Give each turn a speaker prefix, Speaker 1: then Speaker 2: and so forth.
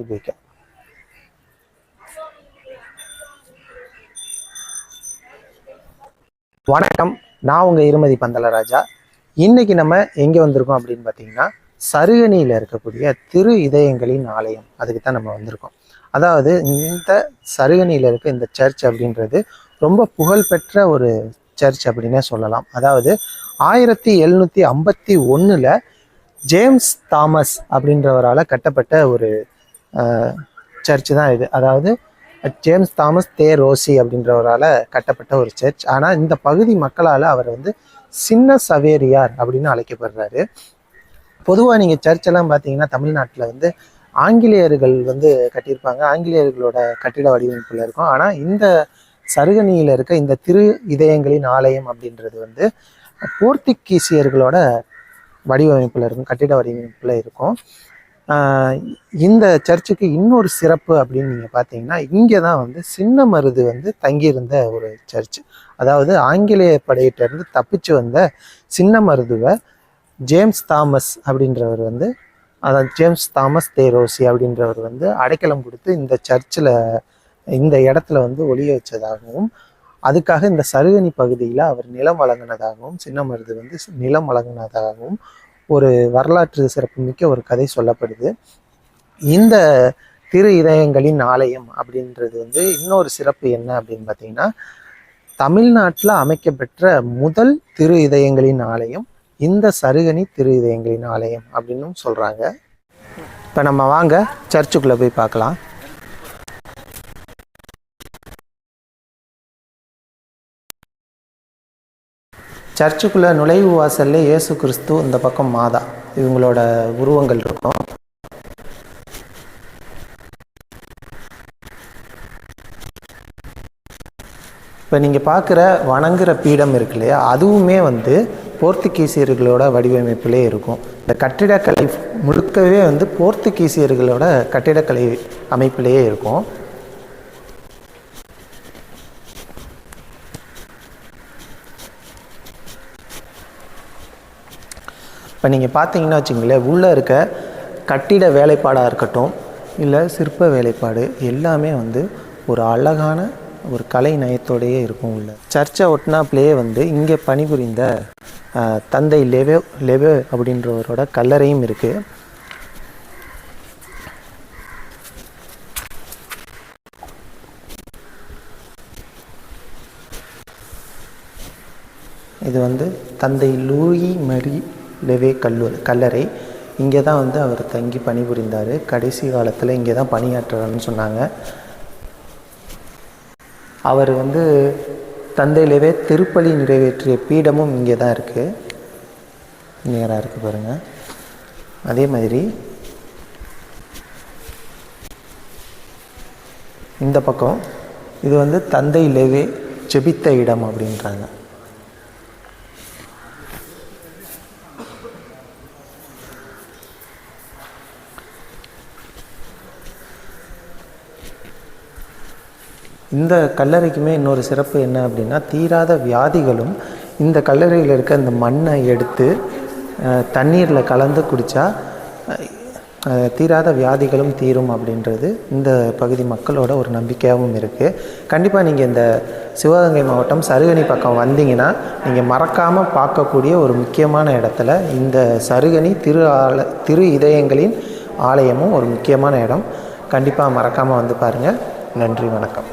Speaker 1: வைக்க. வணக்கம். நான் உங்கள் இருமதி பந்தலராஜா. இன்னைக்கு நம்ம எங்கே வந்திருக்கோம் அப்படின்னு பார்த்தீங்கன்னா சருகனியில் இருக்கக்கூடிய திரு இதயங்களின் ஆலயம். அதுக்கு தான் நம்ம வந்திருக்கோம். அதாவது இந்த சருகனியில் இருக்க இந்த சர்ச் அப்படின்றது ரொம்ப புகழ்பெற்ற ஒரு சர்ச் அப்படின்னே சொல்லலாம். அதாவது ஆயிரத்தி எழுநூற்றி ஐம்பத்தி ஒன்றில் ஜேம்ஸ் தாமஸ் அப்படின்றவரால் கட்டப்பட்ட ஒரு சர்ச் தான் இது. அதாவது ஜேம்ஸ் தாமஸ் தே ரோசி அப்படின்றவரால் கட்டப்பட்ட ஒரு சர்ச். ஆனால் இந்த பகுதி மக்களால் அவர் வந்து சின்ன சவேரியார் அப்படின்னு அழைக்கப்படுறாரு. பொதுவாக நீங்கள் சர்ச்செல்லாம் பார்த்தீங்கன்னா தமிழ்நாட்டில் வந்து ஆங்கிலேயர்கள் வந்து கட்டியிருப்பாங்க. ஆங்கிலேயர்களோட கட்டிட வடிவமைப்பில் இருக்கும். ஆனால் இந்த சருகனியில் இருக்க இந்த திரு இதயங்களின் ஆலயம் அப்படின்றது வந்து போர்த்துகீசியர்களோட வடிவமைப்பில் இருக்கும் கட்டிட வடிவமைப்பில் இருக்கும். இந்த சர்ச்சுக்கு இன்னொரு சிறப்பு அப்படின்னு நீங்கள் பார்த்தீங்கன்னா இங்கே தான் வந்து சின்ன மருது வந்து தங்கியிருந்த ஒரு சர்ச். அதாவது ஆங்கிலேய படையிட்டருந்து தப்பிச்சு வந்த சின்ன மருதுவை ஜேம்ஸ் தாமஸ் அப்படின்றவர் வந்து அதான் ஜேம்ஸ் தாமஸ் தேரோசி அப்படின்றவர் வந்து அடைக்கலம் கொடுத்து இந்த சர்ச்சில் இந்த இடத்துல வந்து ஒளிய வச்சதாகவும் அதுக்காக இந்த சருகனி பகுதியில் அவர் நிலம் வழங்கினதாகவும் சின்ன மருது வந்து நிலம் வழங்கினதாகவும் ஒரு வரலாற்று சிறப்புமிக்க ஒரு கதை சொல்லப்படுது. இந்த திரு இதயங்களின் ஆலயம் அப்படின்றது வந்து இன்னொரு சிறப்பு என்ன அப்படின்னு பார்த்தீங்கன்னா தமிழ்நாட்டில் அமைக்கப்பெற்ற முதல் திரு இதயங்களின் ஆலயம் இந்த சருகனி திரு இதயங்களின் ஆலயம் அப்படின்னும் சொல்கிறாங்க இப்போ நம்ம வாங்க சர்ச்சுக்குள்ளே போய் பார்க்கலாம். சர்ச்சுக்குள்ளே நுழைவு வாசல்ல இயேசு கிறிஸ்து இந்த பக்கம் மாதா. இவங்களோட உருவங்கள் இருக்கும். இப்போ நீங்கள் பார்க்குற வணங்குற பீடம் இருக்கு இல்லையா? அதுவுமே வந்து போர்த்துகீசியர்களோட வடிவமைப்பிலே இருக்கும். இந்த கட்டிடக்கலை முழுக்கவே வந்து போர்த்துகீசியர்களோட கட்டிடக்கலை அமைப்பிலேயே இருக்கும். இப்போ நீங்கள் பார்த்தீங்கன்னா வச்சுங்களேன் உள்ளே இருக்க கட்டிட வேலைப்பாடாக இருக்கட்டும் இல்லை சிற்ப வேலைப்பாடு எல்லாமே வந்து ஒரு அழகான ஒரு கலை நயத்தோடையே இருக்கும் உள்ள. சர்ச்சை ஒட்டினாப்லேயே வந்து இங்கே பணிபுரிந்த தந்தை லெவே லெவே அப்படின்றவரோட கல்லறையும் இருக்குது இது வந்து தந்தை லூயி மரி லெவே கல்லூரி கல்லறை. இங்கே தான் வந்து அவர் தங்கி பணிபுரிந்தார். கடைசி காலத்தில் இங்கே தான் பணியாற்றுறாருன்னு சொன்னாங்க. அவர் வந்து தந்தையிலவே திருப்பலி நிறைவேற்றிய பீடமும் இங்கே தான் இருக்குது நேராக இருக்குது பாருங்கள் அதே மாதிரி இந்த பக்கம் இது வந்து தந்தை லெவே இடம் அப்படின்றாங்க. இந்த கல்லறைக்குமே இன்னொரு சிறப்பு என்ன அப்படின்னா தீராத வியாதிகளும் இந்த கல்லறையில் இருக்க இந்த மண்ணை எடுத்து தண்ணீரில் கலந்து குடித்தா தீராத வியாதிகளும் தீரும் அப்படின்றது இந்த பகுதி மக்களோட ஒரு நம்பிக்கையாகவும் இருக்குது கண்டிப்பாக நீங்கள் இந்த சிவகங்கை மாவட்டம் சருகனி பக்கம் வந்தீங்கன்னா நீங்கள் மறக்காமல் பார்க்கக்கூடிய ஒரு முக்கியமான இடத்துல இந்த சருகனி திரு ஆல திரு இதயங்களின் ஆலயமும் ஒரு முக்கியமான இடம். கண்டிப்பாக மறக்காமல் வந்து பாருங்கள் நன்றி வணக்கம்.